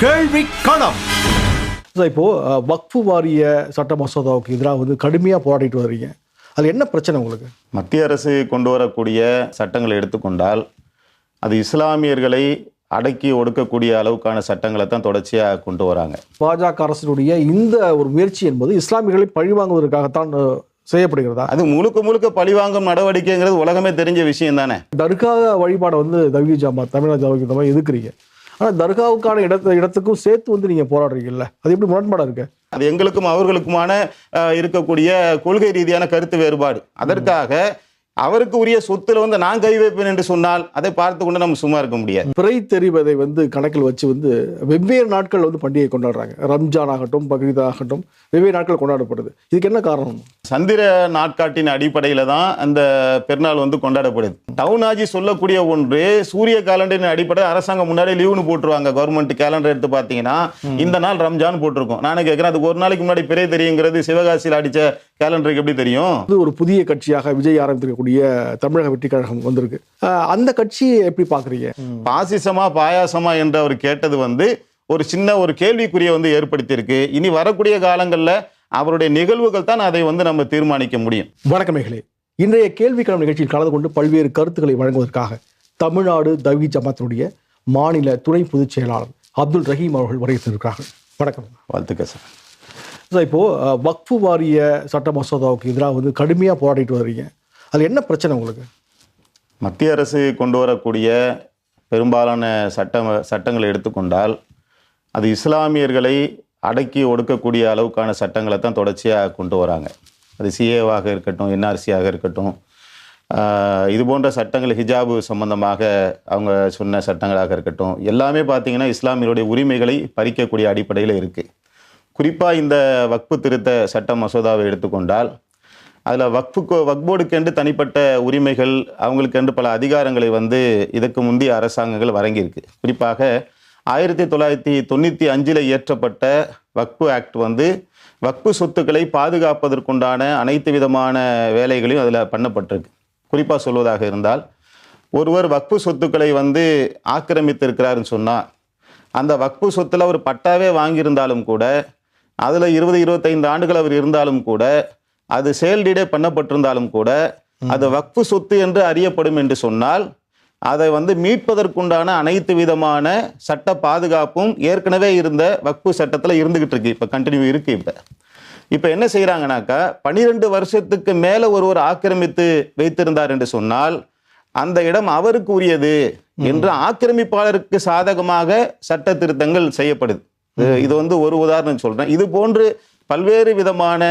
கேள்வி களம் இப்போ அஹ், வக்ஃபு வாரிய சட்ட மசோதாவுக்கு எதிராக வந்து கடுமையாக போராடிட்டு வர்றீங்க. அது என்ன பிரச்சனை உங்களுக்கு? மத்திய அரசு கொண்டு வரக்கூடிய சட்டங்களை எடுத்துக்கொண்டால் அது இஸ்லாமியர்களை அடக்கி ஒடுக்கக்கூடிய அளவுக்கான சட்டங்களை தான் தொடர்ச்சியாக கொண்டு வராங்க. பாஜக அரசினுடைய இந்த ஒரு முயற்சி என்பது இஸ்லாமியர்களை பழிவாங்குவதற்காகத்தான் செய்யப்படுகிறதா? அது முழுக்க முழுக்க பழிவாங்கும் நடவடிக்கைங்கிறது உலகமே தெரிஞ்ச விஷயம் தானே தர்கா வழிபாடை வந்து தவி ஜமாத் தமிழ்நாடு மாதிரி எதுக்குறீங்க ஆனால் தர்காவுக்கான இடத்து இடத்துக்கும் சேர்த்து வந்து நீங்கள் போராடுறீங்கல்ல? அது எப்படி முரண்பாடாக இருக்கு? அது எங்களுக்கும் அவர்களுக்குமான இருக்கக்கூடிய கொள்கை ரீதியான கருத்து வேறுபாடு. அதற்காக அவருக்கு உரிய சொத்துல வந்து நான் கை வைப்பேன் என்று சொன்னால் அதை பார்த்து கொண்டு நம்ம சும்மா இருக்க முடியாது. பிறை தெரிவதை வந்து கணக்கில் வச்சு வந்து வெவ்வேறு நாட்கள் வந்து பண்டிகை கொண்டாடுறாங்க. ரம்ஜான் ஆகட்டும் பக்ரீத் ஆகட்டும் வெவ்வேறு நாட்கள் கொண்டாடப்படுது. இதுக்கு என்ன காரணம்? சந்திர நாட்காட்டின் அடிப்படையில தான் அந்த பெருநாள் வந்து கொண்டாடப்படுது. டவுன் ஆஜி சொல்லக்கூடிய ஒன்று சூரிய கேலண்டரின் அடிப்படையில் அரசாங்கம் முன்னாடி லீவுன்னு போட்டுருவாங்க. கவர்மெண்ட் கேலண்டர் எடுத்து பார்த்தீங்கன்னா இந்த நாள் ரம்ஜான் போட்டிருக்கோம். நானே கேட்குறேன் அதுக்கு ஒரு நாளைக்கு முன்னாடி பிறை தெரியுங்கிறது சிவகாசியில் அடிச்ச கேலண்டருக்கு எப்படி தெரியும்? இது ஒரு புதிய கட்சியாக விஜய் ஆரம்பித்திருக்கக்கூடிய தமிழக வெற்றி கழகம் வந்திருக்கு அந்த கட்சியை எப்படி பார்க்குறீங்க? பாசிசமா பாயாசமா என்று அவர் கேட்டது வந்து ஒரு சின்ன ஒரு கேள்விக்குறியை வந்து ஏற்படுத்தியிருக்கு. இனி வரக்கூடிய காலங்களில் அவருடைய நிகழ்வுகள் தான் அதை வந்து நம்ம தீர்மானிக்க முடியும். வணக்கமேகளே இன்றைய கேள்விக்கிழமை நிகழ்ச்சியில் கலந்து கொண்டு பல்வேறு கருத்துக்களை வழங்குவதற்காக தமிழ்நாடு தவி ஜமாத்தினுடைய மாநில துணை பொதுச் செயலாளர் அப்துல் ரஹீம் அவர்கள் வருகிறார்கள் வணக்கம். வாழ்த்துக்க சார். சார் இப்போ அஹ், வக்ஃபு வாரிய சட்ட மசோதாவுக்கு எதிராக வந்து கடுமையாக போராடிட்டு வர்றீங்க. அது என்ன பிரச்சனை உங்களுக்கு? மத்திய அரசு கொண்டு வரக்கூடிய பெரும்பாலான சட்ட சட்டங்களை எடுத்துக்கொண்டால் அது இஸ்லாமியர்களை அடக்கி ஒடுக்கக்கூடிய அளவுக்கான சட்டங்களை தான் தொடர்ச்சியாக கொண்டு வராங்க. அது சிஏவாக இருக்கட்டும் என்ஆர்சியாக இருக்கட்டும் இது போன்ற சட்டங்கள் ஹிஜாபு சம்பந்தமாக அவங்க சொன்ன சட்டங்களாக இருக்கட்டும் எல்லாமே பார்த்தீங்கன்னா இஸ்லாமியருடைய உரிமைகளை பறிக்கக்கூடிய அடிப்படையில் இருக்குது குறிப்பாக இந்த வக்பு திருத்த சட்ட மசோதாவை எடுத்துக்கொண்டால் அதில் வக்ஃபுக்கு வக்போர்டுக்கென்று தனிப்பட்ட உரிமைகள் அவங்களுக்கென்று பல அதிகாரங்களை வந்து இதற்கு முந்தைய அரசாங்கங்கள் வழங்கியிருக்கு. குறிப்பாக ஆயிரத்தி தொள்ளாயிரத்தி தொண்ணூற்றி அஞ்சில் இயற்றப்பட்ட வக்பு ஆக்ட் வந்து வக்பு சொத்துக்களை பாதுகாப்பதற்குண்டான அனைத்து விதமான வேலைகளையும் அதில் பண்ணப்பட்டிருக்கு. குறிப்பாக சொல்வதாக இருந்தால் ஒருவர் வக்பு சொத்துக்களை வந்து ஆக்கிரமித்திருக்கிறாருன்னு சொன்னால் அந்த வக்பு சொத்தில் அவர் பட்டாவே வாங்கியிருந்தாலும் கூட அதில் இருபது இருபத்தைந்து ஆண்டுகள் அவர் இருந்தாலும் கூட அது செயல்டீடே பண்ணப்பட்டிருந்தாலும் கூட அது வக்ஃபு சொத்து என்று அறியப்படும் என்று சொன்னால் அதை வந்து மீட்பதற்குண்டான அனைத்து விதமான சட்ட பாதுகாப்பும் ஏற்கனவே இருந்த வக்ஃபு சட்டத்தில் இருந்துகிட்டு இருக்கு. இப்போ கண்டினியூ இருக்கு இப்போ. இப்போ என்ன செய்கிறாங்கனாக்கா பனிரெண்டு வருஷத்துக்கு மேலே ஒருவர் ஆக்கிரமித்து வைத்திருந்தார் என்று சொன்னால் அந்த இடம் அவருக்கு உரியது என்று ஆக்கிரமிப்பாளருக்கு சாதகமாக சட்ட திருத்தங்கள் செய்யப்படுது. இது- இது வந்து ஒரு உதாரணம் சொல்றேன். இது போன்று பல்வேறு விதமான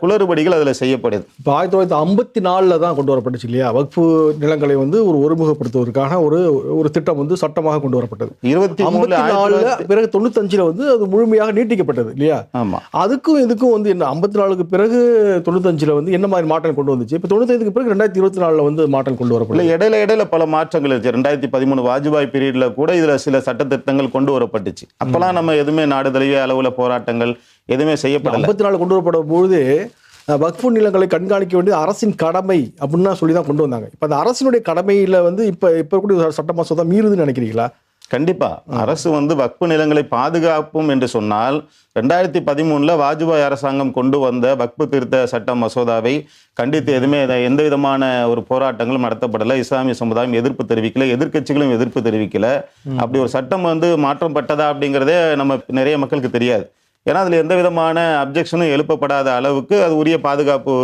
குளறுபடிகள் அதில் செய்யப்படுது. இப்போ ஆயிரத்தி தொள்ளாயிரத்தி ஐம்பத்தி நாலில் தான் கொண்டு வரப்பட்டுச்சு இல்லையா? வக்ஃபு நிலங்களை வந்து ஒரு ஒருமுகப்படுத்துவதற்கான ஒரு ஒரு திட்டம் வந்து சட்டமாக கொண்டு வரப்பட்டது. இருபத்தி ஐம்பத்தி நாலுல பிறகு தொண்ணூத்தஞ்சுல வந்து அது முழுமையாக நீட்டிக்கப்பட்டது இல்லையா? ஆமா. அதுக்கும் இதுக்கும் வந்து என்ன ஐம்பத்தி நாலுக்கு பிறகு தொண்ணூத்தஞ்சுல வந்து என்ன மாதிரி மாற்றம் கொண்டு வந்துச்சு? இப்போ தொண்ணூத்தைந்துக்கு பிறகு ரெண்டாயிரத்தி இருபத்தி நாலுல வந்து மாற்றம் கொண்டு வரப்படல இடையில இடையில பல மாற்றங்கள் இருந்துச்சு ரெண்டாயிரத்தி பதிமூணு வாஜ்பாய் பீரியட்ல கூட இதுல சில சட்ட திருத்தங்கள் கொண்டு வரப்பட்டுச்சு. அப்பெல்லாம் நம்ம எதுவுமே நாடு தழுவிய அளவுல போராட்டங்கள் எதுவுமே செய்யப்படல. ஐம்பத்தி நாலு கொண்டு வரப்படும் பொழுது வக்ஃபு நிலங்களை கண்காணிக்க வேண்டியது அரசின் கடமை அப்படின்னு சொல்லி தான் கொண்டு வந்தாங்க. இப்போ அந்த அரசினுடைய கடமையில வந்து இப்போ இப்போ கூடிய சட்ட மசோதா மீறுதுன்னு நினைக்கிறீங்களா? கண்டிப்பா. அரசு வந்து வக்பு நிலங்களை பாதுகாப்பும் என்று சொன்னால் ரெண்டாயிரத்தி பதிமூணுல வாஜ்பாய் அரசாங்கம் கொண்டு வந்த வக்பு திருத்த சட்ட மசோதாவை கண்டித்து எதுவுமே எந்த விதமான ஒரு போராட்டங்களும் நடத்தப்படலை. இஸ்லாமிய சமுதாயம் எதிர்ப்பு தெரிவிக்கல எதிர்க்கட்சிகளும் எதிர்ப்பு தெரிவிக்கல. அப்படி ஒரு சட்டம் வந்து மாற்றம் பட்டதா அப்படிங்கிறதே நம்ம நிறைய மக்களுக்கு தெரியாது. ஏன்னா அதில் எந்த விதமான அப்ஜெக்ஷனும் எழுப்பப்படாத அளவுக்கு அது உரிய பாதுகாப்பு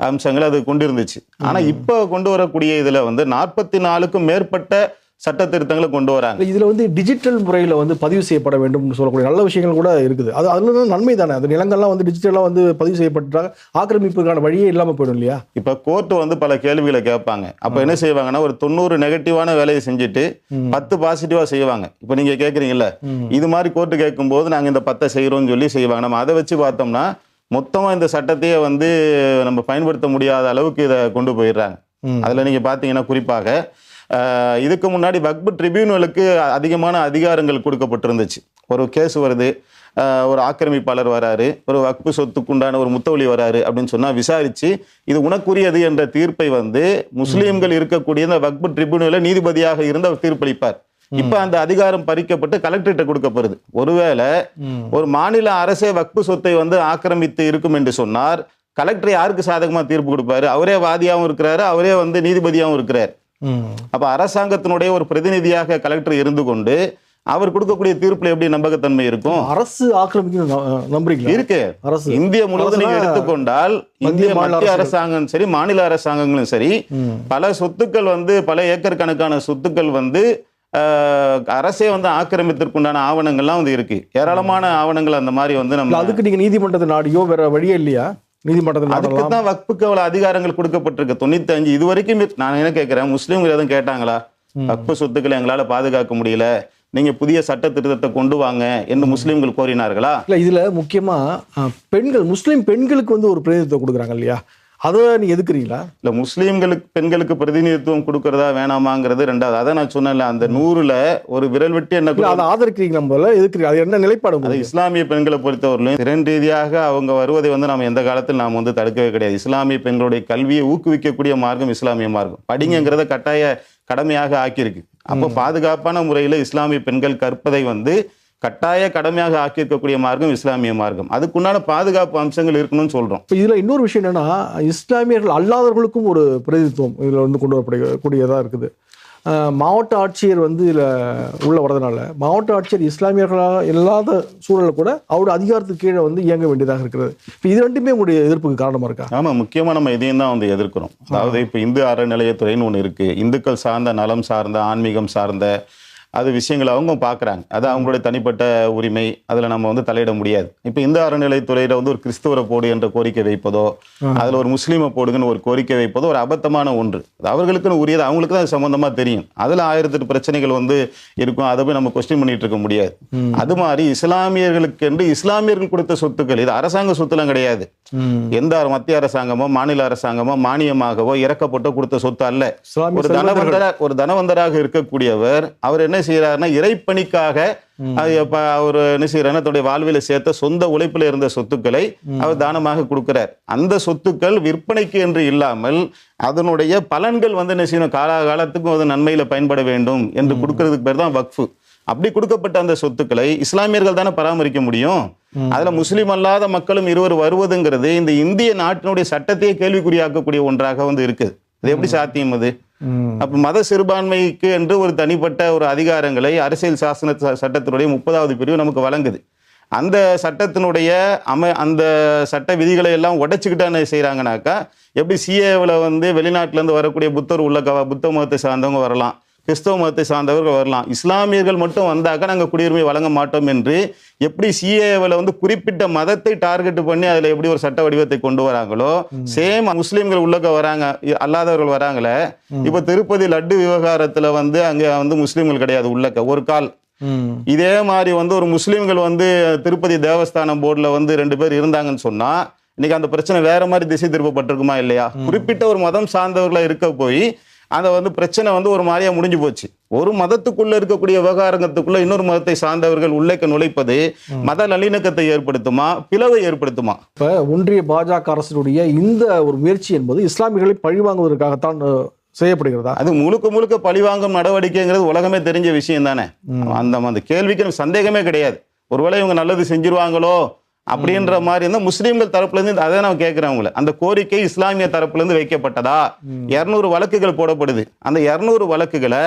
அம்சங்கள் அது கொண்டிருந்துச்சு. ஆனால் இப்போ கொண்டு வரக்கூடிய இதில் வந்து நாற்பத்தி நாலுக்கும் மேற்பட்ட சட்ட திருத்தங்களை கொண்டு வராங்க. இதுல வந்து டிஜிட்டல் முறையில வந்து பதிவு செய்யப்பட வேண்டும்னு சொல்லக்கூடிய நல்ல விஷயங்கள் கூட இருக்குது. அது அதுல நன்மை தானே. அது நிலங்கள்லாம் வந்து டிஜிட்டலா வந்து பதிவு செய்யப்பட்டாங்க ஆக்கிரமிப்புக்கான வழியே இல்லாம போயிடும் இல்லையா? இப்போ கோர்ட்டு வந்து பல கேள்விகளை கேட்பாங்க. அப்போ என்ன செய்வாங்கன்னா ஒரு தொண்ணூறு நெகட்டிவான வேலையை செஞ்சுட்டு பத்து பாசிட்டிவாக செய்வாங்க. இப்போ நீங்கள் கேட்குறீங்கல்ல இது மாதிரி கோர்ட்டு கேட்கும்போது நாங்கள் இந்த பத்தை செய்கிறோம்னு சொல்லி செய்வாங்க. நம்ம அதை வச்சு பார்த்தோம்னா மொத்தமாக இந்த சட்டத்தையே வந்து நம்ம பயன்படுத்த முடியாத அளவுக்கு இதை கொண்டு போயிடுறாங்க. அதில் நீங்கள் பார்த்தீங்கன்னா குறிப்பாக இதுக்கு முன்னாடி வக்பு ட்ரிபியூனலுக்கு அதிகமான அதிகாரங்கள் கொடுக்கப்பட்டிருந்துச்சு. ஒரு கேஸ் வருது ஒரு ஆக்கிரமிப்பாளர் வராரு ஒரு வக்பு சொத்துக்குண்டான ஒரு முத்தவழி வராரு அப்படின்னு சொன்னால் விசாரித்து இது உனக்குரியது என்ற தீர்ப்பை வந்து முஸ்லீம்கள் இருக்கக்கூடிய இந்த வக்பு ட்ரிபியூனலில் நீதிபதியாக இருந்து அவர் தீர்ப்பளிப்பார். இப்ப அந்த அதிகாரம் பறிக்கப்பட்டு கலெக்டர்கிட்ட கொடுக்கப்படுது. ஒருவேளை ஒரு மாநில அரசே வக்பு சொத்தை வந்து ஆக்கிரமித்து இருக்கும் என்று சொன்னார் கலெக்டர் யாருக்கு சாதகமா தீர்ப்பு கொடுப்பாரு? அவரே வாதியாவும் இருக்கிறாரு அவரே வந்து நீதிபதியாவும் இருக்கிறார். அப்ப அரசாங்கத்தினுடைய ஒரு பிரதிநிதியாக கலெக்டர் இருந்து கொண்டு அவர் கொடுக்கக்கூடிய தீர்ப்புல எப்படி நம்பகத்தன்மை இருக்கும்? அரசு ஆக்கிரமிக்கணும் ந- நம்புறீங்களா? இருக்கு. அரசு. இந்திய முழுவதும் நீங்க எடுத்துக்கொண்டால் இந்திய மாநில மத்திய. அரசாங்கம் சரி மாநில அரசாங்கங்களும் சரி. பல சொத்துக்கள் வந்து பல ஏக்கர் கணக்கான சொத்துக்கள் வந்து அரசே வந்து ஆக்கிரமித்திற்குண்டான ஆவணங்கள்லாம் வந்து இருக்கு. ஏராளமான ஆவணங்கள் அந்த மாதிரி வந்து நம்ம அதுக்கு நீங்க நீதிமன்றத்தை நாடியோ வேற வழியே இல்லையா? நீதிமன்றத்தை அதுக்கு தான் வக்புக்கு அவ்வளவு அதிகாரங்கள் கொடுக்கப்பட்டிருக்கு. தொண்ணூத்தி அஞ்சு இது வரைக்கும் நான் என்ன கேட்கிறேன் முஸ்லீம்கள் எதுவும் கேட்டாங்களா? வக்பு சொத்துக்களை எங்களால பாதுகாக்க முடியல. நீங்க புதிய சட்ட திருத்தத்தை கொண்டு வாங்க என்று முஸ்லீம்கள் கோரினார்களா? இல்ல இதுல முக்கியமா அஹ், பெண்கள் முஸ்லிம் பெண்களுக்கு வந்து ஒரு பிரதிநிதித்துவம் கொடுக்குறாங்க இல்லையா? அதை நீ எதுக்குறீங்களா? இல்ல முஸ்லீம்களுக்கு பெண்களுக்கு பிரதிநிதித்துவம் கொடுக்கறதா வேணாமாங்கிறது ரெண்டாவது. அதை நான் சொன்னேன்ல அந்த நூறுல ஒரு விரல் வெட்டி என்ன அதை ஆதரிக்கிறீங்களா முதல்ல எதுக்குறீங்க? அது என்ன நிலைப்பாடு அது இஸ்லாமிய பெண்களை பொறுத்தவரையிலும் திறன் ரீதியாக அவங்க வருவதை வந்து நம்ம எந்த காலத்தில் நாம் வந்து தடுக்கவே கிடையாது. இஸ்லாமிய பெண்களுடைய கல்வியை ஊக்குவிக்கக்கூடிய மார்க்கம் இஸ்லாமிய மார்க்கம். படிங்கிறத கட்டாய கடமையாக ஆக்கியிருக்கு. அப்போ பாதுகாப்பான முறையில் இஸ்லாமிய பெண்கள் கற்பதை வந்து கட்டாய கடமையாக ஆக்கியிருக்கக்கூடிய மார்க்கம் இஸ்லாமிய மார்க்கம். அதுக்குண்டான பாதுகாப்பு அம்சங்கள் இருக்கணும்னு சொல்றோம். இப்போ இதுல இன்னொரு விஷயம் என்னன்னா இஸ்லாமியர்கள் அல்லாதவர்களுக்கும் ஒரு பிரதிநிதித்துவம் இதுல வந்து கொண்டு வரக்கூடியதா இருக்குது. மாவட்ட ஆட்சியர் வந்து இதுல உள்ள வரதுனால மாவட்ட ஆட்சியர் இஸ்லாமியர்களாக இல்லாத சூழல்ல கூட அவருடைய அதிகாரத்துக்கு கீழே வந்து இயங்க வேண்டியதாக இருக்கிறது. இப்போ இது ரெண்டுமே உங்களுடைய எதிர்ப்புக்கு காரணமா இருக்கா? ஆமா முக்கியமா நம்ம இதையும் தான் வந்து எதிர்க்கிறோம். அதாவது இப்போ இந்து அறநிலையத்துறைன்னு ஒன்று இருக்கு. இந்துக்கள் சார்ந்த நலம் சார்ந்த ஆன்மீகம் சார்ந்த அது விஷயங்களை அவங்க பார்க்குறாங்க. அது அவங்களுடைய தனிப்பட்ட உரிமை. அதில் நம்ம வந்து தலையிட முடியாது. இப்போ இந்து அறநிலையத்துறையில வந்து ஒரு கிறிஸ்தவரை போடு என்ற கோரிக்கை வைப்பதோ அதில் ஒரு முஸ்லீமை போடுங்கன்னு ஒரு கோரிக்கை வைப்பதோ ஒரு அபத்தமான ஒன்று. அது அவர்களுக்குன்னு உரியது. அவங்களுக்கு தான் அது சம்பந்தமா தெரியும். அதில் ஆயிரத்தெட்டு பிரச்சனைகள் வந்து இருக்கும். அதை போய் நம்ம கொஸ்டின் பண்ணிட்டு இருக்க முடியாது. அது மாதிரி இஸ்லாமியர்களுக்கு என்று இஸ்லாமியர்கள் கொடுத்த சொத்துக்கள் இது அரசாங்க சொத்துலாம் கிடையாது. எந்த மத்திய அரசாங்கமோ மாநில அரசாங்கமோ மானியமாகவோ இறக்கப்பட்டோ கொடுத்த சொத்து அல்ல. ஒரு. தனவந்தரா ஒரு தனவந்தராக இருக்கக்கூடியவர் அவர் என்ன செய்யறாருன்னா இறைப்பணிக்காக அவர் என்ன செய்யறாருன்னா தன்னுடைய வாழ்வில சேர்த்த சொந்த உழைப்புல இருந்த சொத்துக்களை அவர் தானமாக கொடுக்கிறார். அந்த சொத்துக்கள் விற்பனைக்கு என்று இல்லாமல் அதனுடைய பலன்கள் வந்து என்ன செய்யணும்? காலாகாலத்துக்கும் அது நன்மையில பயன்பட வேண்டும் என்று கொடுக்கறதுக்கு பேர் தான் வக்ஃபு. அப்படி கொடுக்கப்பட்ட அந்த சொத்துக்களை இஸ்லாமியர்கள் தானே பராமரிக்க முடியும்? அதுல முஸ்லீம் அல்லாத மக்களும் இருவர் வருவதுங்கிறது இந்த இந்திய நாட்டினுடைய சட்டத்தையே கேள்விக்குறியாக்கக்கூடிய ஒன்றாக வந்து இருக்குது. அது எப்படி சாத்தியம் அது? அப்ப மத சிறுபான்மைக்கு என்று ஒரு தனிப்பட்ட ஒரு அதிகாரங்களை அரசியல் சாசன ச- சட்டத்தினுடைய முப்பதாவது பிரிவு நமக்கு வழங்குது. அந்த சட்டத்தினுடைய அம அந்த சட்ட விதிகளை எல்லாம் உடைச்சுக்கிட்டு செய்கிறாங்கனாக்கா எப்படி சிஏவில் வந்து வெளிநாட்டிலேருந்து வரக்கூடிய புத்தர் உள்ள க- புத்த மதத்தை சார்ந்தவங்க வரலாம். கிறிஸ்தவ மதத்தை சார்ந்தவர்கள் வரலாம். இஸ்லாமியர்கள் மட்டும் வந்தாக்க நாங்கள் குடியுரிமை வழங்க மாட்டோம் என்று எப்படி சிஏவில் வந்து குறிப்பிட்ட மதத்தை டார்கெட் பண்ணி அதில் எப்படி ஒரு சட்ட வடிவத்தை கொண்டு வராங்களோ சேம் முஸ்லீம்கள் உள்ளக்க வராங்க அல்லாதவர்கள் வராங்களே. இப்போ திருப்பதி லட்டு விவகாரத்தில் வந்து அங்கே வந்து முஸ்லீம்கள் கிடையாது உள்ளக்க ஒரு கால். இதே மாதிரி வந்து ஒரு முஸ்லீம்கள் வந்து திருப்பதி தேவஸ்தானம் போர்டில் வந்து ரெண்டு பேர் இருந்தாங்கன்னு சொன்னா இன்னைக்கு அந்த பிரச்சனை வேற மாதிரி திசை திருப்பப்பட்டிருக்குமா இல்லையா? குறிப்பிட்ட ஒரு மதம் சார்ந்தவர்களா இருக்க போய் அந்த வந்து பிரச்சனை வந்து ஒரு மாதிரியா முடிஞ்சு போச்சு. ஒரு மதத்துக்குள்ள இருக்கக்கூடிய விவகாரத்துக்குள்ள இன்னொரு மதத்தை சார்ந்தவர்கள் உள்ளேக்க நுழைப்பது மத நல்லிணக்கத்தை ஏற்படுத்துமா பிளவை ஏற்படுத்துமா? இப்போ ஒன்றிய பாஜக அரசினுடைய இந்த ஒரு முயற்சி என்பது இஸ்லாமியர்களை பழிவாங்குவதற்காகத்தான் செய்யப்படுகிறதா? அது முழுக்க முழுக்க பழிவாங்கும் நடவடிக்கைங்கிறது உலகமே தெரிஞ்ச விஷயம் தானே அந்த அந்த கேள்விக்கு சந்தேகமே கிடையாது. ஒருவேளை இவங்க நல்லது செஞ்சிருவாங்களோ அப்படின்ற மாதிரி இருந்தா முஸ்லீம்கள் தரப்புல இருந்து அதை நான் கேட்கிறேன் உங்களை. அந்த கோரிக்கை இஸ்லாமிய தரப்புல இருந்து வைக்கப்பட்டதா இருநூறு வழக்குகள் போடப்படுது. அந்த இருநூறு வழக்குகளை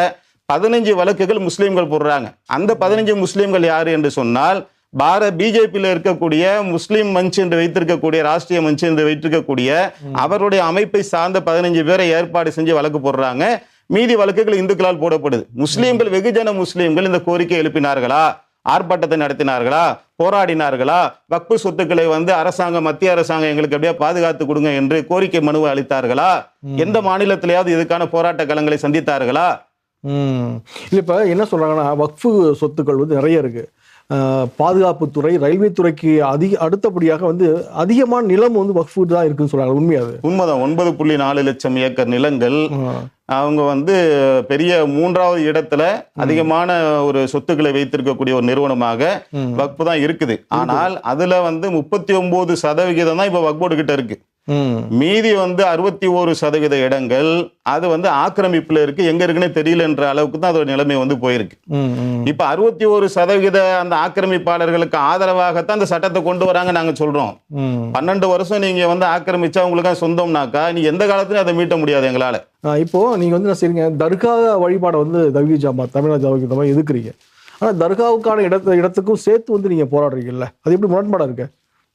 பதினஞ்சு வழக்குகள் முஸ்லீம்கள் போடுறாங்க. அந்த பதினஞ்சு முஸ்லீம்கள் யாரு என்று சொன்னால் பாரத் பிஜேபியில் இருக்கக்கூடிய முஸ்லீம் மஞ்ச் என்று வைத்திருக்கக்கூடிய ராஷ்டிரிய மஞ்ச் என்று வைத்திருக்கக்கூடிய அவருடைய அமைப்பை சார்ந்த பதினஞ்சு பேரை ஏற்பாடு செஞ்சு வழக்கு போடுறாங்க. மீதி வழக்குகள் இந்துக்களால் போடப்படுது. முஸ்லீம்கள் வெகுஜன முஸ்லீம்கள் இந்த கோரிக்கை எழுப்பினார்களா? ஆர்ப்பாட்டத்தை நடத்தினார்களா? போராடினார்களா? வக்பு சொத்துக்களை வந்து அரசாங்கம் மத்திய அரசாங்கம் எங்களுக்கு எப்படியா பாதுகாத்து கொடுங்க என்று கோரிக்கை மனுவை அளித்தார்களா? எந்த மாநிலத்திலேயாவது இதுக்கான போராட்ட களங்களை சந்தித்தார்களா? இல்லை இப்போ என்ன சொல்றாங்கன்னா வக்ஃபு சொத்துக்கள் வந்து நிறைய இருக்கு. அஹ், பாதுகாப்புத்துறை ரயில்வே துறைக்கு அதிக அடுத்தபடியாக வந்து அதிகமான நிலம் வந்து வக்ஃபு தான் இருக்குன்னு சொல்றாங்க. உண்மையா அது உண்மைதான். ஒன்பது புள்ளி நாலு லட்சம் ஏக்கர் நிலங்கள். அவங்க வந்து பெரிய மூன்றாவது இடத்துல அதிகமான ஒரு சொத்துக்களை வைத்திருக்கக்கூடிய ஒரு நிறுவனமாக வக்பு தான் இருக்குது. ஆனால் அதுல வந்து முப்பத்தி ஒன்பது சதவிகிதம் தான் இப்ப வக்போர்டு கிட்ட இருக்கு. மீதி வந்து அறுபத்தி ஓரு சதவீத இடங்கள் அது வந்து ஆக்கிரமிப்புல இருக்கு. எங்க இருக்குன்னே தெரியலன்ற அளவுக்கு தான் அதோட நிலைமை வந்து போயிருக்கு. இப்ப அறுபத்தி ஒரு சதவீத அந்த ஆக்கிரமிப்பாளர்களுக்கு ஆதரவாகத்தான் அந்த சட்டத்தை கொண்டு வராங்க நாங்க சொல்றோம். பன்னெண்டு வருஷம் நீங்க வந்து ஆக்கிரமிச்சா உங்களுக்கு சொந்தம்னாக்கா நீ எந்த காலத்துலயும் அதை மீட்ட முடியாது எங்களால. இப்போ நீங்க வந்து என்ன செய்றீங்க? தர்கா வழிபாடை வந்து தவ்கி ஜமாத் தமிழ்நாடு ஜமாத் எதுக்குறீங்க ஆனா தர்காவுக்கான இடத்து இடத்துக்கும் சேர்த்து வந்து நீங்க போராடுறீங்கல்ல? அது எப்படி முரண்பாடா இருக்கு?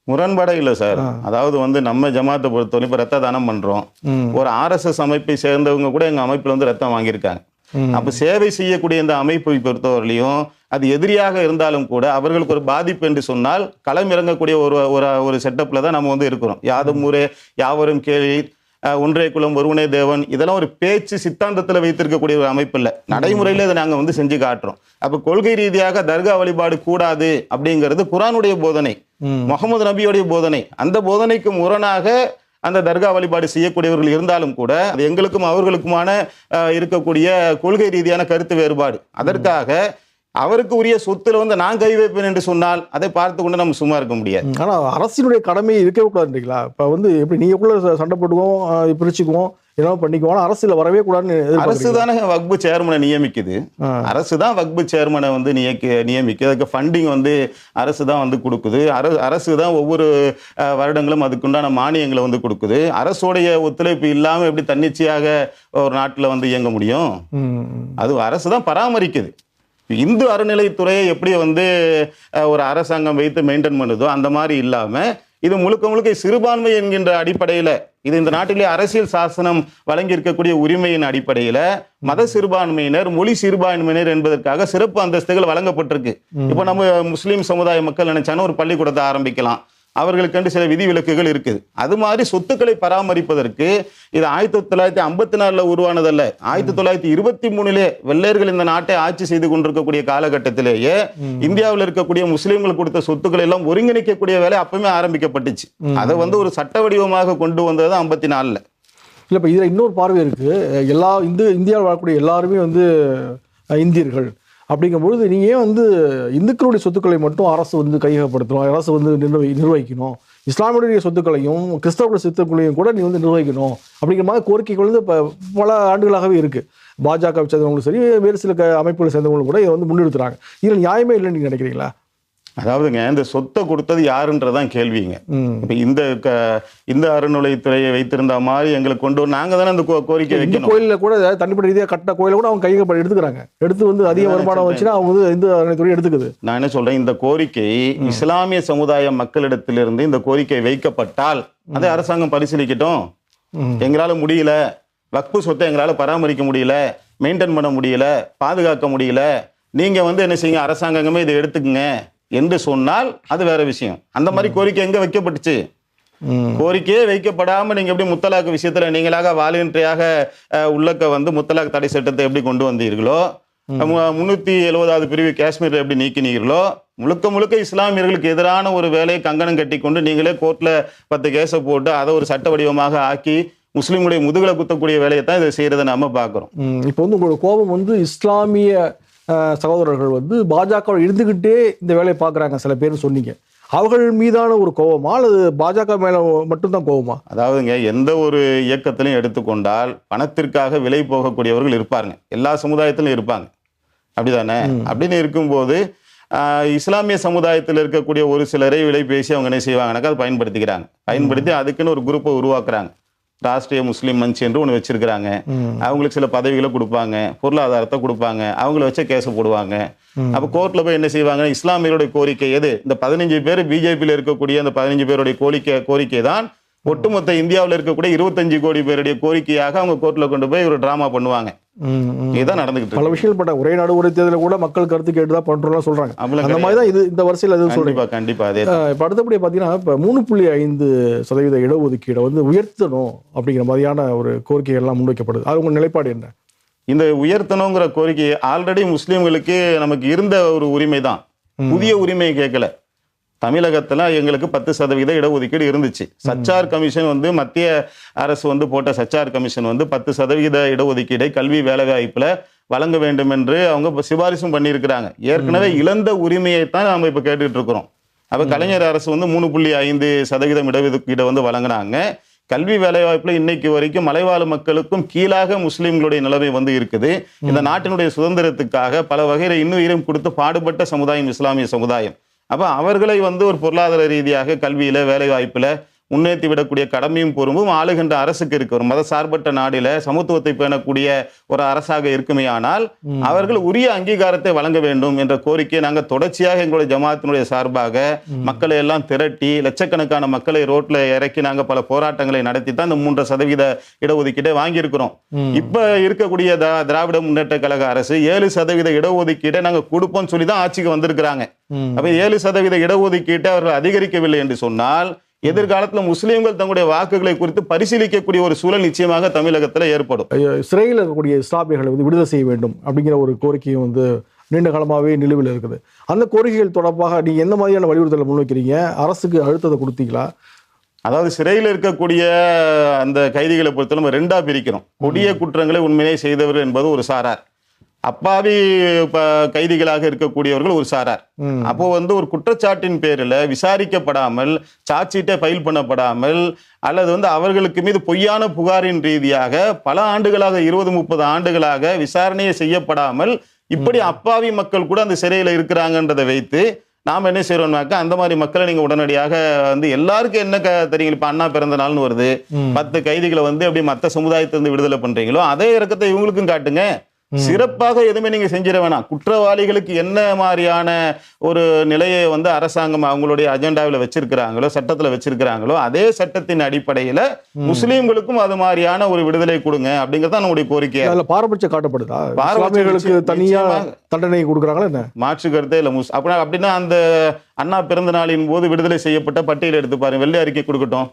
முரண்பாடே இல்லை சார். அதாவது வந்து நம்ம ஜமாத்தை பொறுத்தவரை இப்போ ரத்த தானம் பண்றோம். ம். ஒரு ஆர்எஸ்எஸ் அமைப்பை சேர்ந்தவங்க கூட எங்க அமைப்புல வந்து ரத்தம் வாங்கியிருக்காங்க. அப்ப சேவை செய்யக்கூடிய இந்த அமைப்பை பொறுத்தவரையிலும் அது எதிரியாக இருந்தாலும் கூட அவர்களுக்கு ஒரு பாதிப்பு என்று சொன்னால் களம் இறங்கக்கூடிய ஒரு ஒரு ஒரு செட்டப்ல தான் நம்ம வந்து இருக்கிறோம். யாதும் ஊரே யாவரும் கேள்வி ஒன்றே குலம் ஒருவனே தேவன் இதெல்லாம் ஒரு பேச்சு சித்தாந்தத்துல வைத்திருக்கக்கூடிய ஒரு அமைப்பு இல்லை நடைமுறையில இதை நாங்க வந்து செஞ்சு காட்டுறோம். அப்ப கொள்கை ரீதியாக தர்கா வழிபாடு கூடாது அப்படிங்கிறது குரானுடைய போதனை. முகமது நபியுடைய போதனை. அந்த போதனைக்கு முரணாக அந்த தர்கா வழிபாடு செய்யக்கூடியவர்கள் இருந்தாலும் கூட அது எங்களுக்கும் அவர்களுக்குமான இருக்கக்கூடிய கொள்கை ரீதியான கருத்து வேறுபாடு. அதற்காக அவருக்கு உரிய சொத்துல வந்து நான் கை வைப்பேன் என்று சொன்னால் அதை பார்த்து கொண்டு நம்ம சும்மா இருக்க முடியாது. ஆனா அரசினுடைய கடமை இருக்கவே கூடாதுன்றீங்களா இப்ப வந்து எப்படி நீங்கக்குள்ள ச- சண்டை போட்டுக்குவோம் ஆ, பிரிச்சுக்குவோம் என்ன பண்ணிக்குவோம் ஆனா அரசியல வரவே கூடாதுன்னு அரசு? தானே வக்பு சேர்மனை நியமிக்குது. அரசு தான் வக்பு சேர்மனை வந்து நியக்கி நியமிக்குது அதுக்கு ஃபண்டிங் வந்து அரசு தான் வந்து கொடுக்குது அரசு அரசு தான் ஒவ்வொரு வருடங்களும் அதுக்குண்டான மானியங்களை வந்து கொடுக்குது அரசோடைய ஒத்துழைப்பு இல்லாமல் எப்படி தன்னிச்சையாக ஒரு நாட்டில் வந்து இயங்க முடியும். அது அரசு தான் பராமரிக்குது இந்து அறநிலைத்துறையை எப்படி வந்து ஒரு அரசாங்கம் வைத்து மெயின்டைன் பண்ணுதோ அந்த மாதிரி இல்லாமல் இது முழுக்க முழுக்க சிறுபான்மை என்கின்ற அடிப்படையில் இது இந்த நாட்டிலே அரசியல் சாசனம் வழங்கி இருக்கக்கூடிய உரிமையின் அடிப்படையில் மத சிறுபான்மையினர் மொழி சிறுபான்மையினர் என்பதற்காக சிறப்பு அந்தஸ்துகள் வழங்கப்பட்டிருக்கு. இப்போ நம்ம முஸ்லீம் சமுதாய மக்கள் நினைச்சாலும் ஒரு பள்ளிக்கூடத்தை ஆரம்பிக்கலாம். அவர்களுக்கென்று சில விதிவிலக்குகள் இருக்குது. அது மாதிரி சொத்துக்களை பராமரிப்பதற்கு இது ஆயிரத்தி தொள்ளாயிரத்தி ஐம்பத்தி நாலுல உருவானதல்ல. ஆயிரத்தி தொள்ளாயிரத்தி இருபத்தி மூணுலே வெள்ளையர்கள் இந்த நாட்டை ஆட்சி செய்து கொண்டிருக்கக்கூடிய காலகட்டத்திலேயே இந்தியாவில் இருக்கக்கூடிய முஸ்லீம்கள் கொடுத்த சொத்துக்களை எல்லாம் ஒருங்கிணைக்கக்கூடிய வேலை அப்பவுமே ஆரம்பிக்கப்பட்டுச்சு. அதை வந்து ஒரு சட்ட வடிவமாக கொண்டு வந்தது ஐம்பத்தி நாலுல. இல்ல இப்ப இதுல இன்னொரு பார்வை இருக்கு. எல்லா இந்து இந்தியாவில் வாழக்கூடிய எல்லாருமே வந்து இந்தியர்கள். அப்படிங்கும்பொழுது நீங்க ஏன் வந்து இந்துக்களுடைய சொத்துக்களை மட்டும் அரசு வந்து கையகப்படுத்தணும் அரசு வந்து நிர்வகி நிர்வகிக்கணும்? இஸ்லாமியுடைய சொத்துக்களையும் கிறிஸ்தவருடைய சொத்துக்களையும் கூட நீ வந்து நிர்வகிக்கணும் அப்படிங்கிற மாதிரி கோரிக்கைகள் வந்து இப்போ பல ஆண்டுகளாகவே இருக்குது பாஜக சேர்ந்தவங்களும் சரி வேறு சில க- அமைப்புகளை சேர்ந்தவங்களும் கூட இதை வந்து முன்னெடுத்துறாங்க இதில் நியாயமே இல்லைன்னு நீங்கள் நினைக்கிறீங்களா? அதாவதுங்க இந்த சொத்தை கொடுத்தது யாருன்றதான் கேள்விங்க. இப்ப இந்த க- இந்த அறநிலைத்துறையை வைத்திருந்த மாதிரி எங்களுக்கு கொண்டு வந்து நாங்க தானே அந்த கோரிக்கை வைக்கணும். கோயிலில் கூட தனிப்பட்ட ரீதியாக கட்டின கோயிலை கூட அவங்க கையகப்பட எடுத்துக்கிறாங்க. எடுத்து வந்து அதிக வருமானம். வச்சுன்னா அவங்க வந்து இந்து அறநிலைத்துறை எடுத்துக்குது. நான் என்ன சொல்றேன் இந்த கோரிக்கை இஸ்லாமிய சமுதாய மக்களிடத்திலிருந்து இந்த கோரிக்கை வைக்கப்பட்டால் அதை அரசாங்கம் பரிசீலிக்கட்டும். எங்களால முடியல. வக்பு சொத்தை எங்களால பராமரிக்க முடியல. மெயின்டைன் பண்ண முடியல. பாதுகாக்க முடியல. நீங்க வந்து என்ன செய்யுங்க அரசாங்கமே இதை எடுத்துக்கங்க. என்று சொன்னால் அது வேற விஷயம். அந்த மாதிரி கோரிக்கை எங்க வைக்கப்பட்டுச்சு. கோரிக்கையே வைக்கப்படாம நீங்க எப்படி முத்தலாக் விஷயத்துல நீங்களாக வாலண்டரியாக உள்ளக்க வந்து முத்தலாக் தடை சட்டத்தை எப்படி கொண்டு வந்தீர்களோ முன்னூத்தி எழுபதாவது பிரிவு காஷ்மீர்ல எப்படி நீக்கினீர்களோ முழுக்க முழுக்க இஸ்லாமியர்களுக்கு எதிரான ஒரு வேலையை கங்கணம் கட்டி கொண்டு நீங்களே கோர்ட்ல பத்து கேஸை போட்டு அதை ஒரு சட்ட வடிவமாக ஆக்கி முஸ்லீம்களுடைய முதுகுல குத்தக்கூடிய வேலையை தான் இதை செய்யறதை நம்ம பார்க்குறோம். ம். இப்போ வந்து உங்களோட கோபம் வந்து இஸ்லாமிய சகோதரர்கள் வந்து பாஜக இருந்துகிட்டே இந்த வேலையை பார்க்குறாங்க சில பேர் சொன்னீங்க. அவர்கள் மீதான ஒரு கோபமா? அல்லது பாஜக மேல மட்டும்தான் கோபமா? அதாவதுங்க எந்த ஒரு இயக்கத்திலையும் எடுத்துக்கொண்டால் பணத்திற்காக விலை போகக்கூடியவர்கள் இருப்பாருங்க. எல்லா சமுதாயத்திலும் இருப்பாங்க. அப்படிதானே? அப்படின்னு இருக்கும்போது இஸ்லாமிய சமுதாயத்தில் இருக்கக்கூடிய ஒரு சிலரை விலை பேசி அவங்க என்ன செய்வாங்கனாக்கா அதை பயன்படுத்திக்கிறாங்க. பயன்படுத்தி அதுக்குன்னு ஒரு குரூப்பை உருவாக்குறாங்க. ராஷ்டிரிய முஸ்லீம் மஞ்ச் என்று ஒன்று வச்சிருக்கிறாங்க. அவங்களுக்கு சில பதவிகளை கொடுப்பாங்க. பொருளாதாரத்தை கொடுப்பாங்க. அவங்கள வச்ச கேஸை போடுவாங்க. அப்போ கோர்ட்ல போய் என்ன செய்வாங்க இஸ்லாமியருடைய கோரிக்கை எது? இந்த பதினஞ்சு பேர் பிஜேபியில் இருக்கக்கூடிய அந்த பதினஞ்சு பேருடைய கோரிக்கை கோரிக்கை தான் ஒட்டுமொத்த இந்தியாவில் இருக்கக்கூடிய இருபத்தஞ்சு கோடி பேருடைய கோரிக்கையாக அவங்க கோர்ட்ல கொண்டு போய் ஒரு டிராமா பண்ணுவாங்க. இதுதான் நடந்துகிட்டு பல விஷயங்கள் பட்ட ஒரே நாடு ஒரே தேர்தலில் கூட மக்கள் கருத்து கேட்டு தான் அப்படிலாம் அந்த மாதிரி தான் இது இந்த வரிசையில் எதுவும் சொல்றீங்க? கண்டிப்பா கண்டிப்பா அதே இப்ப அடுத்தபடி பார்த்தீங்கன்னா இப்போ மூணு புள்ளி ஐந்து சதவீத இடஒதுக்கீடை வந்து உயர்த்தணும் அப்படிங்கிற மாதிரியான ஒரு கோரிக்கைகள்லாம் முன்வைக்கப்படுது. அது உங்க நிலைப்பாடு என்ன? இந்த உயர்த்தணுங்கிற கோரிக்கை ஆல்ரெடி முஸ்லீம்களுக்கு நமக்கு இருந்த ஒரு உரிமை தான் புதிய உரிமையை கேட்கல. தமிழகத்துல எங்களுக்கு பத்து சதவீத இடஒதுக்கீடு இருந்துச்சு. சச்சார் கமிஷன் வந்து மத்திய அரசு வந்து போட்ட சச்சார் கமிஷன் வந்து பத்து சதவீத இடஒதுக்கீடை கல்வி வேலைவாய்ப்புல வழங்க வேண்டும் என்று அவங்க சிபாரிசும் பண்ணியிருக்கிறாங்க. ஏற்கனவே இழந்த உரிமையை தான் நாம இப்ப கேட்டுட்டு இருக்கிறோம் அப்ப கலைஞர் அரசு வந்து மூணு புள்ளி ஐந்து சதவீதம் இடஒதுக்கீடை வந்து வழங்கினாங்க. கல்வி வேலைவாய்ப்புல இன்னைக்கு வரைக்கும் மலைவாழ் மக்களுக்கும் கீழாக முஸ்லிம்களுடைய நிலைமை வந்து இருக்குது. இந்த நாட்டினுடைய சுதந்திரத்துக்காக பல வகையில இன்னுயிரும் கொடுத்து பாடுபட்ட சமுதாயம் இஸ்லாமிய சமுதாயம். அப்போ அவர்களை வந்து ஒரு பொருளாதார ரீதியாக கல்வியில் வேலைவாய்ப்பில் முன்னேற்றி விடக்கூடிய கடமையும் பொறுப்பும் ஆளுகின்ற அரசுக்கு இருக்கு. ஒரு மத சார்பற்ற நாடில சமத்துவத்தை பேணக்கூடிய ஒரு அரசாக இருக்குமே ஆனால் அவர்கள் உரிய அங்கீகாரத்தை வழங்க வேண்டும் என்ற கோரிக்கையை நாங்க தொடர்ச்சியாக எங்களுடைய ஜமாத்தினுடைய சார்பாக மக்களை எல்லாம் திரட்டி லட்சக்கணக்கான மக்களை ரோட்ல இறக்கி நாங்க பல போராட்டங்களை நடத்தி தான் இந்த மூன்று சதவீத இடஒதுக்கீட்டை வாங்கியிருக்கிறோம். இப்ப இருக்கக்கூடிய திரா- திராவிட முன்னேற்ற கழக அரசு ஏழு சதவீத இடஒதுக்கீட்டை நாங்க கொடுப்போம்னு சொல்லி தான் ஆட்சிக்கு வந்திருக்கிறாங்க. அப்ப ஏழு சதவீத இடஒதுக்கீட்டை அவர்கள் அதிகரிக்கவில்லை என்று சொன்னால் எதிர்காலத்துல முஸ்லிம்கள் தங்களுடைய வாக்குகளை குறித்து பரிசீலிக்கக்கூடிய ஒரு சூழல் நிச்சயமாக தமிழகத்துல ஏற்படும். சிறையில் இருக்கக்கூடிய இஸ்லாமியர்களை வந்து விடுதலை செய்ய வேண்டும் அப்படிங்கிற ஒரு கோரிக்கையும் வந்து நீண்ட காலமாகவே நிலுவையில் இருக்குது. அந்த கோரிக்கைகள் தொடர்பாக நீங்கள் எந்த மாதிரியான வலியுறுத்தலை முன்வைக்கிறீங்க? அரசுக்கு அழுத்தத்தை கொடுத்தீங்களா? அதாவது சிறையில் இருக்கக்கூடிய அந்த கைதிகளை பொறுத்த நம்ம ரெண்டா பிரிக்கிறோம். கொடிய குற்றங்களை உண்மையிலே செய்தவர் என்பது ஒரு சாரார். அப்பாவி கைதிகளாக இருக்கக்கூடியவர்கள் ஒரு சாரார். அப்போ வந்து ஒரு குற்றச்சாட்டின் பேரில் விசாரிக்கப்படாமல் சாட்சிட்டே ஃபைல் பண்ணப்படாமல் அல்லது வந்து அவர்களுக்கு மீது பொய்யான புகாரின் ரீதியாக பல ஆண்டுகளாக இருபது முப்பது ஆண்டுகளாக விசாரணையே செய்யப்படாமல் இப்படி அப்பாவி மக்கள் கூட அந்த சிறையில் இருக்கிறாங்கன்றதை வைத்து நாம் என்ன செய்யறோம்னாக்கா அந்த மாதிரி மக்களை நீங்க உடனடியாக வந்து எல்லாருக்கும் என்ன க தெரியுங்க? இப்ப அண்ணா பிறந்த நாள்னு வருது. பத்து கைதிகளை வந்து அப்படி மற்ற சமுதாயத்திலிருந்து விடுதலை பண்றீங்களோ அதே இறக்கத்தை இவங்களுக்கும் காட்டுங்க. சிறப்பாக எதுவுமே நீங்க செஞ்சிட வேணாம். குற்றவாளிகளுக்கு என்ன மாதிரியான ஒரு நிலையை வந்து அரசாங்கம் அவங்களுடைய அஜெண்டாவில் வச்சிருக்கிறாங்களோ சட்டத்துல வச்சிருக்கிறாங்களோ அதே சட்டத்தின் அடிப்படையில முஸ்லீம்களுக்கும் அது மாதிரியான ஒரு விடுதலை கொடுங்க அப்படிங்கறது நம்முடைய இருக்கு. அதில் பாரபட்சம் காட்டப்படுதா? தனியாக நிச்சயமாக. தண்டனை கொடுக்குறாங்களா என்ன? மாற்று கருத்தே இல்லை முஸ் அப்படின்னா அப்படின்னா அந்த அண்ணா பிறந்த நாளின் போது விடுதலை செய்யப்பட்ட பட்டியல் எடுத்து பாருங்க. வெள்ளை அறிக்கை கொடுக்கட்டும்.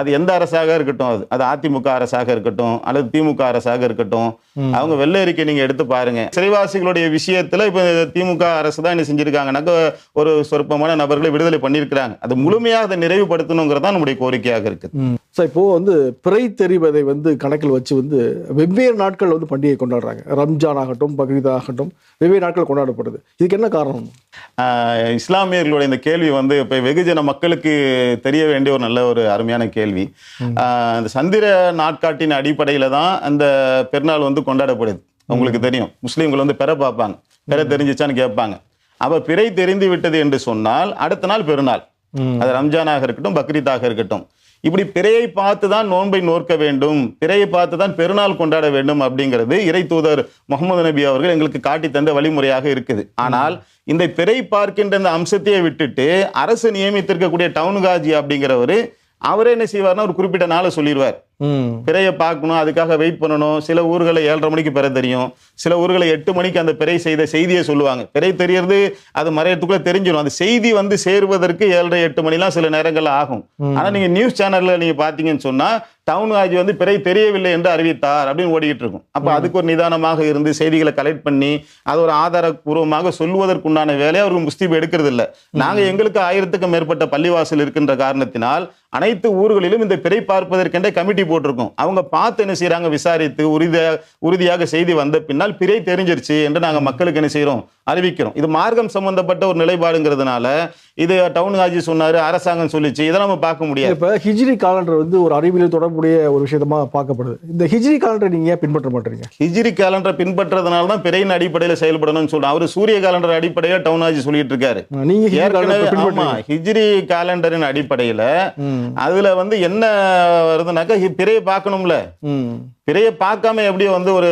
அது எந்த அரசாக இருக்கட்டும்? அது அது அதிமுக அரசாக இருக்கட்டும் அல்லது திமுக அரசாக இருக்கட்டும். அவங்க வெள்ளை அறிக்கை நீங்க எடுத்து பாருங்க. சிறைவாசிகளுடைய விஷயத்துல இப்ப திமுக அரசு தான் என்ன செஞ்சிருக்காங்கன்னாக்க ஒரு சொற்பமான நபர்களை விடுதலை பண்ணியிருக்கிறாங்க. அது முழுமையாக அதை நிறைவுபடுத்தணுங்கிறது தான் நம்முடைய கோரிக்கையாக இருக்கு சார் இப்போ வந்து பிறை தெரிவதை வந்து கணக்கில் வச்சு வந்து வெவ்வேறு நாட்கள் வந்து பண்டிகை கொண்டாடுறாங்க. ரம்ஜான் ஆகட்டும் பக்ரீத் ஆகட்டும் வெவ்வேறு நாட்கள் கொண்டாடப்படுது. இதுக்கு என்ன காரணம்? இஸ்லாமியர்களுடைய இந்த கேள்வி வந்து இப்போ வெகுஜன மக்களுக்கு தெரிய வேண்டிய ஒரு நல்ல ஒரு அருமையான கேள்வி. இந்த சந்திர நாட்காட்டின் அடிப்படையில தான் அந்த பெருநாள் வந்து கொண்டாடப்படுது. உங்களுக்கு தெரியும். முஸ்லீம்கள் வந்து பெற பார்ப்பாங்க. பெற தெரிஞ்சிச்சான்னு கேட்பாங்க. அப்ப பிறை தெரிந்து விட்டது என்று சொன்னால் அடுத்த நாள் பெருநாள். அது ரம்ஜானாக இருக்கட்டும் பக்ரீத்தாக இருக்கட்டும். இப்படி பிறையை பார்த்து தான் நோன்பை நோற்க வேண்டும். பிறையை பார்த்து தான் பெருநாள் கொண்டாட வேண்டும் அப்படிங்கிறது இறை தூதர் முகமது நபி அவர்கள் எங்களுக்கு காட்டி தந்த வழிமுறையாக இருக்குது. ஆனால் இந்த பிறை பார்க்கின்ற இந்த அம்சத்தையே விட்டுட்டு அரசு நியமித்திருக்கக்கூடிய டவுன் காஜி அப்படிங்கிறவர் அவரே என்ன செய்வார்னா ஒரு குறிப்பிட்ட நாளை சொல்லிடுவார் பிறையை பார்க்கணும் அதுக்காக வெயிட் பண்ணணும். சில ஊர்களை ஏழரை மணிக்கு பிறை தெரியும். சில ஊர்களை எட்டு மணிக்கு அந்த பிறை செய்த செய்தியை சொல்லுவாங்க. பிறை தெரியறது அது மறையத்துக்குள்ள தெரிஞ்சிடும் அந்த செய்தி வந்து சேருவதற்கு ஏழரை எட்டு மணிலாம் சில நேரங்கள்ல ஆகும். ஆனா நீங்க நியூஸ் சேனல்ல நீங்க பாத்தீங்கன்னு சொன்னா டவுன் ஆஜி வந்து பிறை தெரியவில்லை என்று அறிவித்தார் அப்படின்னு ஓடிக்கிட்டு இருக்கும். அப்ப அதுக்கு ஒரு நிதானமாக இருந்து செய்திகளை கலெக்ட் பண்ணி அது ஒரு ஆதாரபூர்வமாக சொல்லுவதற்குண்டான வேலையை அவர்கள் முஸ்தீப் எடுக்கிறது இல்ல நாங்க எங்களுக்கு ஆயிரத்துக்கும் மேற்பட்ட பள்ளிவாசல் இருக்கின்ற காரணத்தினால் அனைத்து ஊர்களிலும் இந்த பிறை பார்ப்பதற்கென்றே கமிட்டி போட்டிருக்கோம். அவங்க பார்த்து என்ன செய்றாங்க? விசாரித்து உறுதியாக உறுதியாக செய்தி வந்த பின்னால் பிறை தெரிஞ்சிருச்சு என்று நாங்க மக்களுக்கு என்ன செய்றோம்? அறிவிக்கிறோம். இது மார்க்கம் சம்பந்தப்பட்ட ஒரு நிலைப்பாடுங்கிறதுனால இது டவுன் ஆஜி சொன்னாரு அரசாங்கம் சொல்லிச்சு. இதெல்லாம் நம்ம பார்க்க முடியாது. இப்போ ஹிஜ்ரி காலண்டர் வந்து ஒரு அறிவியல் தொடர்புடைய ஒரு விஷயமா பார்க்கப்படுது. இந்த ஹிஜ்ரி காலண்டரை நீங்க ஏன் பின்பற்ற மாட்டீங்க? ஹிஜ்ரி கேலண்டரை பின்பற்றதுனால தான் பிறையின் அடிப்படையில் செயல்படணும்னு சொல்றோம். அவர் சூரிய கேலண்டர் அடிப்படையில் டவுன் ஆஜி சொல்லிட்டு இருக்காரு. நீங்க ஹிஜ்ரி காலண்டரின் அடிப்படையில அதுல வந்து என்ன வருதுனாக்கா பிறையை பார்க்கணும்ல. பிறையை பார்க்காம எப்படி வந்து ஒரு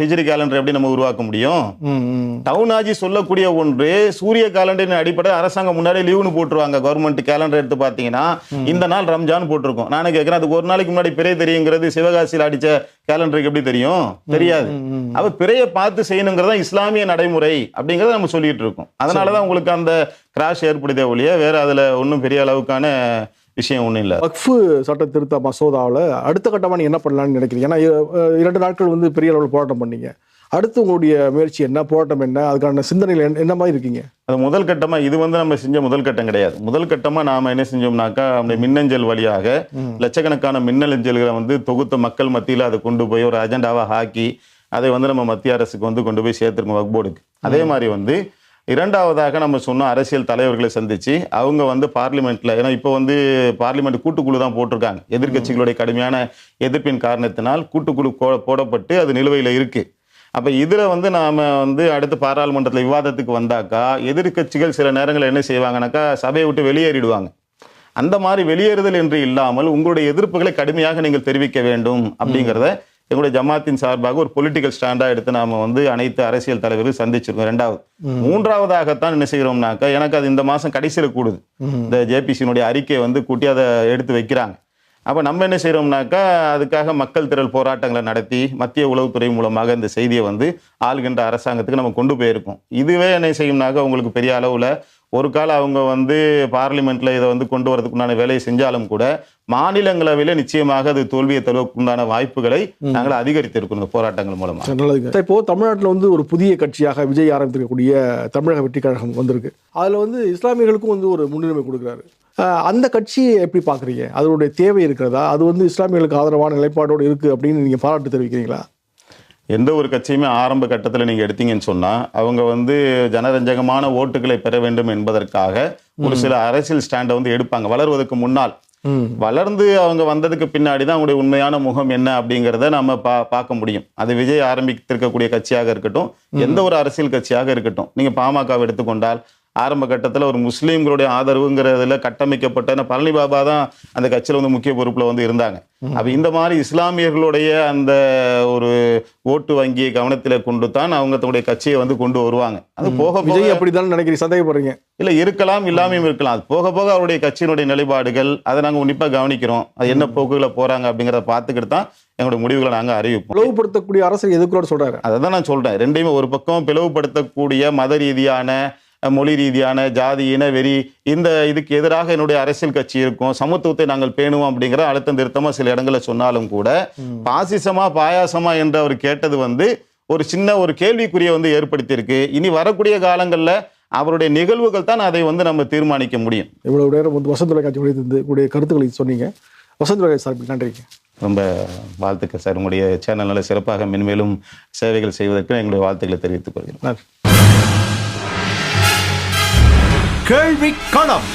ஹிஜ்ரி கேலண்டர் எப்படி நம்ம உருவாக்க முடியும்? ம் ம். டவுன் ஆஜி சொல்லக்கூடிய ஒன்று சூரிய கேலண்டரின் அடிப்படை அரசாங்கம் முன்னாடி லீவுன்னு போட்டுருவாங்க. கவர்மெண்ட் கேலண்டர் எடுத்து பார்த்தீங்கன்னா இந்த நாள் ரம்ஜான் போட்டிருக்கோம். நானே கேட்குறேன் அதுக்கு ஒரு நாளைக்கு முன்னாடி பிறை தெரியுங்கிறது சிவகாசியில் அடிச்ச கேலண்டருக்கு எப்படி தெரியும்? தெரியாது. அவ பிறையை பார்த்து செய்யணுங்கிறதா இஸ்லாமிய நடைமுறை அப்படிங்கறத நம்ம சொல்லிட்டு இருக்கோம். அதனாலதான் உங்களுக்கு அந்த கிராஷ் ஏற்படுதே ஒழிய வேற அதுல ஒன்றும் பெரிய அளவுக்கான விஷயம் ஒன்றும் இல்லை. வக்ஃபு சட்ட திருத்த மசோதாவில் அடுத்த கட்டமாக நீங்க என்ன பண்ணலாம்னு நினைக்கிறீங்க? ஏன்னா இரண்டு நாட்கள் வந்து பெரிய அளவில் போராட்டம் பண்ணீங்க. அடுத்து உங்களுடைய முயற்சி என்ன? போராட்டம் என்ன? அதுக்கான சிந்தனைகள் என்ன- மாதிரி இருக்கீங்க? அது முதல் கட்டமா இது வந்து நம்ம செஞ்ச முதல் கட்டம் கிடையாது. முதல் கட்டமா நாம என்ன செஞ்சோம்னாக்கா நம்முடைய மின்னஞ்சல் வழியாக லட்சக்கணக்கான மின்னஞ்சல்களை வந்து தொகுத்த மக்கள் மத்தியில் அதை கொண்டு போய் ஒரு அஜெண்டாவா ஆக்கி அதை வந்து நம்ம மத்திய அரசுக்கு வந்து கொண்டு போய் சேர்த்துருக்கோம் வக்போர்டுக்கு அதே மாதிரி வந்து இரண்டாவதாக நம்ம சொன்னோம் அரசியல் தலைவர்களை சந்திச்சு அவங்க வந்து பார்லிமெண்ட்ல ஏன்னா இப்போ வந்து பார்லிமெண்ட் கூட்டுக்குழு தான் போட்டிருக்காங்க. எதிர்க்கட்சிகளுடைய கடுமையான எதிர்ப்பின் காரணத்தினால் கூட்டுக்குழு கோ- போடப்பட்டு அது நிலுவையில் இருக்கு. அப்போ இதில் வந்து நாம் வந்து அடுத்து பாராளுமன்றத்தில் விவாதத்துக்கு வந்தாக்கா எதிர்க்கட்சிகள் சில நேரங்களில் என்ன செய்வாங்கனாக்கா சபையை விட்டு வெளியேறிடுவாங்க. அந்த மாதிரி வெளியேறுதல் என்று இல்லாமல் உங்களுடைய எதிர்ப்புகளை கடுமையாக நீங்கள் தெரிவிக்க வேண்டும் அப்படிங்கிறத எங்களுடைய ஜமாத்தின் சார்பாக ஒரு பொலிட்டிக்கல் ஸ்டாண்டா எடுத்து நாம வந்து அனைத்து அரசியல் தலைவர்கள் சந்திச்சிருக்கோம். ரெண்டாவது. மூன்றாவதாகத்தான் என்ன செய்கிறோம்னாக்கா எனக்கு அது இந்த மாசம் கடைசியில கூடுது. இந்த ஜேபிசியினுடைய அறிக்கை வந்து கூட்டி அதை எடுத்து வைக்கிறாங்க. அப்ப நம்ம என்ன செய்றோம்னாக்கா அதுக்காக மக்கள் திரள் போராட்டங்களை நடத்தி மத்திய உளவுத்துறை மூலமாக இந்த செய்தியை வந்து ஆளுகின்ற அரசாங்கத்துக்கு நம்ம கொண்டு போயிருக்கோம். இதுவே என்ன செய்யும்னாக்கா உங்களுக்கு பெரிய அளவுல ஒரு காலம் அவங்க வந்து பார்லிமெண்ட்ல இதை வந்து கொண்டு வரதுக்கு உண்டான வேலையை செஞ்சாலும் கூட மாநிலங்களவையில நிச்சயமாக அது தோல்வியை தருவதற்கு உண்டான வாய்ப்புகளை நாங்கள் அதிகரித்திருக்கிறோம் இந்த போராட்டங்கள் மூலமா. நல்லதுங்க சார், இப்போ தமிழ்நாட்டில் வந்து ஒரு புதிய கட்சியாக விஜய் ஆரம்பித்திருக்கக்கூடிய தமிழக வெற்றி கழகம் வந்திருக்கு. அதில் வந்து இஸ்லாமியர்களுக்கும் வந்து ஒரு முன்னுரிமை கொடுக்குறாரு. அந்த கட்சியை எப்படி பார்க்குறீங்க? அதனுடைய தேவை இருக்கிறதா? அது வந்து இஸ்லாமியர்களுக்கு ஆதரவான நிலைப்பாடோடு இருக்குது அப்படின்னு நீங்கள் பாராட்டு தெரிவிக்கிறீங்களா? எந்த ஒரு கட்சியுமே ஆரம்ப கட்டத்தில் நீங்கள் எடுத்தீங்கன்னு சொன்னால் அவங்க வந்து ஜனரஞ்சகமான ஓட்டுகளை பெற வேண்டும் என்பதற்காக ஒரு சில அரசியல் ஸ்டாண்டை வந்து எடுப்பாங்க. வளர்வதற்கு முன்னால் வளர்ந்து அவங்க வந்ததுக்கு பின்னாடி தான் அவங்களுடைய உண்மையான முகம் என்ன அப்படிங்கிறத நம்ம பா பார்க்க முடியும். அது விஜய் ஆரம்பித்திருக்கக்கூடிய கட்சியாக இருக்கட்டும் எந்த ஒரு அரசியல் கட்சியாக இருக்கட்டும். நீங்கள் பாமகவை எடுத்துக்கொண்டால் ஆரம்ப கட்டத்தில் ஒரு முஸ்லீம்களுடைய ஆதரவுங்கிறதுல கட்டமைக்கப்பட்ட பழனி பாபா தான் அந்த கட்சியில் வந்து முக்கிய பொறுப்பில் வந்து இருந்தாங்க. அப்போ இந்த மாதிரி இஸ்லாமியர்களுடைய அந்த ஒரு ஓட்டு வங்கியை கவனத்தில் கொண்டு தான் அவங்க தன்னுடைய கட்சியை வந்து கொண்டு வருவாங்க. அது போக விஜய் அப்படி தானே நினைக்கிறீங்க? சந்தேகப்படுறீங்க. இல்ல இருக்கலாம் இல்லாமையும் இருக்கலாம். அது போக போக அவருடைய கட்சியினுடைய நிலைப்பாடுகள் அதை நாங்க உன்னிப்பா கவனிக்கிறோம். அது என்ன போக்குகளை போறாங்க அப்படிங்கிறத பார்த்துக்கிட்டு தான் எங்களுடைய முடிவுகளை நாங்க அறிவிப்போம். பிளவுபடுத்தக்கூடிய அரசு எதுக்குள்ள சொல்றாரு? அதை தான் நான் சொல்றேன். ரெண்டையுமே ஒரு பக்கம் பிளவுபடுத்தக்கூடிய மத ரீதியான மொழி ரீதியான ஜாதி இன வெறி இந்த இதுக்கு எதிராக என்னுடைய அரசியல் கட்சி இருக்கும். சமத்துவத்தை நாங்கள் பேணுவோம் அப்படிங்கிற அழுத்தம் திருத்தமா சில இடங்களை சொன்னாலும் கூட பாசிசமா பாயாசமா என்று அவர் கேட்டது வந்து ஒரு சின்ன ஒரு கேள்விக்குறியை வந்து ஏற்படுத்தியிருக்கு. இனி வரக்கூடிய காலங்களில் அவருடைய நிகழ்வுகள் தான் அதை வந்து நம்ம தீர்மானிக்க முடியும். இவ்வளவு நேரம் வந்து வசந்த தொலைக்காட்சி குறித்து உங்களுடைய கருத்துக்களை சொன்னீங்க. வசந்த தொலைக்காட்சி சார்பில் நன்றிங்க ரொம்ப வாழ்த்துக்கள் சார். உங்களுடைய சேனல் நல்ல சிறப்பாக மென்மேலும் சேவைகள் செய்வதற்கு எங்களுடைய வாழ்த்துக்களை தெரிவித்துக் கொள்கிறேன் நன்றி. கேள்வி களம்.